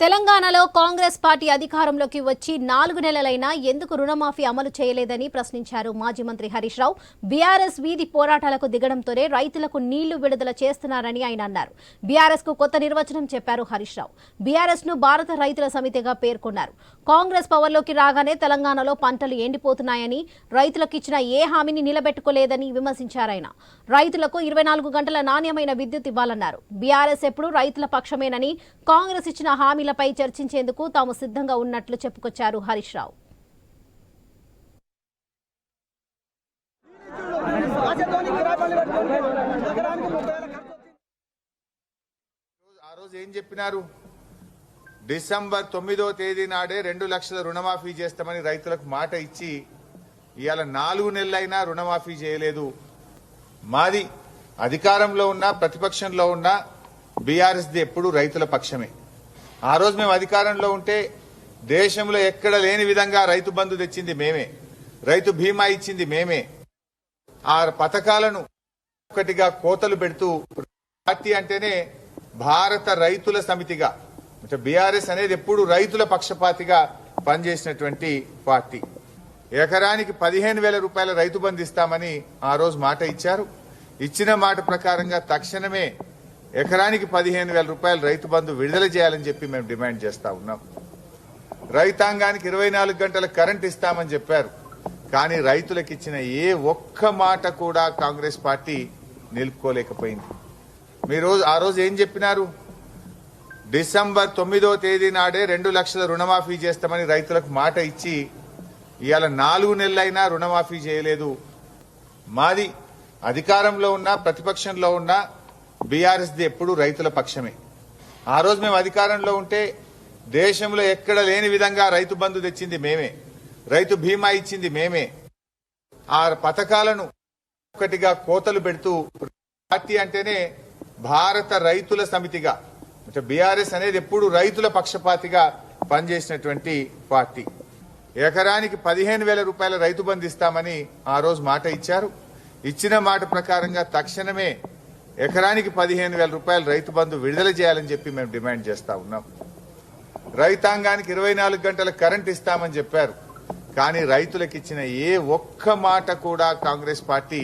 తెలంగాణలో కాంగ్రెస్ పార్టీ అధికారంలోకి వచ్చి నాలుగు నెలలైనా ఎందుకు రుణమాఫీ అమలు చేయలేదని ప్రశ్నించారు మాజీ మంత్రి హరీష్ రావు. బీఆర్ఎస్ వీధి పోరాటాలకు దిగడంతోనే రైతులకు నీళ్ళు విడుదల చేస్తున్నారని ఆయన అన్నారు. బీఆర్ఎస్కు కొత్త నిర్వచనం చెప్పారు హరీష్ రావు. బీఆర్ఎస్ను భారత రైతుల సమితిగా పేర్కొన్నారు. కాంగ్రెస్ పవర్లోకి రాగానే తెలంగాణలో పంటలు ఎండిపోతున్నాయని రైతులకు ఇచ్చిన ఏ హామీని నిలబెట్టుకోలేదని విమర్శించారాయన రైతులకు ఇరవై నాలుగు గంటల నాణ్యమైన విద్యుత్ ఇవ్వాలన్నారు. బీఆర్ఎస్ ఎప్పుడు రైతుల పక్షమేనని కాంగ్రెస్ ఇచ్చిన హామీ హామీలపై చర్చించేందుకు తాము సిద్ధంగా ఉన్నట్లు చెప్పుకొచ్చారు హరీష్ రావు. ఆ రోజు ఏం చెప్పినారు? డిసెంబర్ తొమ్మిదో తేదీ నాడే రెండు లక్షల రుణమాఫీ చేస్తామని రైతులకు మాట ఇచ్చి ఇవాళ నాలుగు నెలలైనా రుణమాఫీ చేయలేదు. మాది అధికారంలో ఉన్న ప్రతిపక్షంలో ఉన్న బీఆర్ఎస్ది ఎప్పుడు రైతుల పక్షమే. ఆ రోజు మేము అధికారంలో ఉంటే దేశంలో ఎక్కడ లేని విధంగా రైతు బంధు తెచ్చింది మేమే. రైతు బీమా ఇచ్చింది మేమే. ఆ పథకాలను ఒకటిగా కోతలు పెడుతూ పార్టీ అంటేనే భారత రైతుల సమితిగా. అంటే బీఆర్ఎస్ అనేది ఎప్పుడు రైతుల పక్షపాతిగా పనిచేసినటువంటి పార్టీ. ఎకరానికి పదిహేను వేల రూపాయల రైతు బంధు ఇస్తామని ఆ రోజు మాట ఇచ్చారు. ఇచ్చిన మాట ప్రకారంగా తక్షణమే ఎకరానికి పదిహేను వేల రూపాయలు రైతు బంధు విడుదల చేయాలని చెప్పి మేము డిమాండ్ చేస్తా ఉన్నాం. రైతాంగానికి ఇరవై నాలుగు గంటల కరెంట్ ఇస్తామని చెప్పారు. కానీ రైతులకు ఇచ్చిన ఏ ఒక్క మాట కూడా కాంగ్రెస్ పార్టీ నిలుపుకోలేకపోయింది. మీరు ఆ రోజు ఏం చెప్పినారు? డిసెంబర్ తొమ్మిదో తేదీ నాడే రెండు లక్షల రుణమాఫీ చేస్తామని రైతులకు మాట ఇచ్చి ఇవాళ నాలుగు నెలలైనా రుణమాఫీ చేయలేదు. మాది అధికారంలో ఉన్న ప్రతిపక్షంలో ఉన్న బీఆర్ఎస్ది ఎప్పుడు రైతుల పక్షమే. ఆ రోజు మేము అధికారంలో ఉంటే దేశంలో ఎక్కడ లేని విధంగా రైతు బంధు తెచ్చింది మేమే. రైతు బీమా ఇచ్చింది మేమే. ఆ పథకాలను ఒకటిగా కోతలు పెడుతూ పార్టీ అంటేనే భారత రైతుల సమితిగా అంటే బీఆర్ఎస్ అనేది ఎప్పుడు రైతుల పక్షపాతిగా పనిచేసినటువంటి పార్టీ. ఎకరానికి పదిహేను వేల రూపాయల రైతు బంధు ఇస్తామని ఆ రోజు మాట ఇచ్చారు. ఇచ్చిన మాట ప్రకారంగా తక్షణమే ఎకరానికి పదిహేను వేల రూపాయలు రైతు బంధు విడుదల చేయాలని చెప్పి మేము డిమాండ్ చేస్తా ఉన్నాం. రైతాంగానికి ఇరవై నాలుగు గంటల కరెంట్ ఇస్తామని చెప్పారు. కానీ రైతులకు ఇచ్చిన ఏ ఒక్క మాట కూడా కాంగ్రెస్ పార్టీ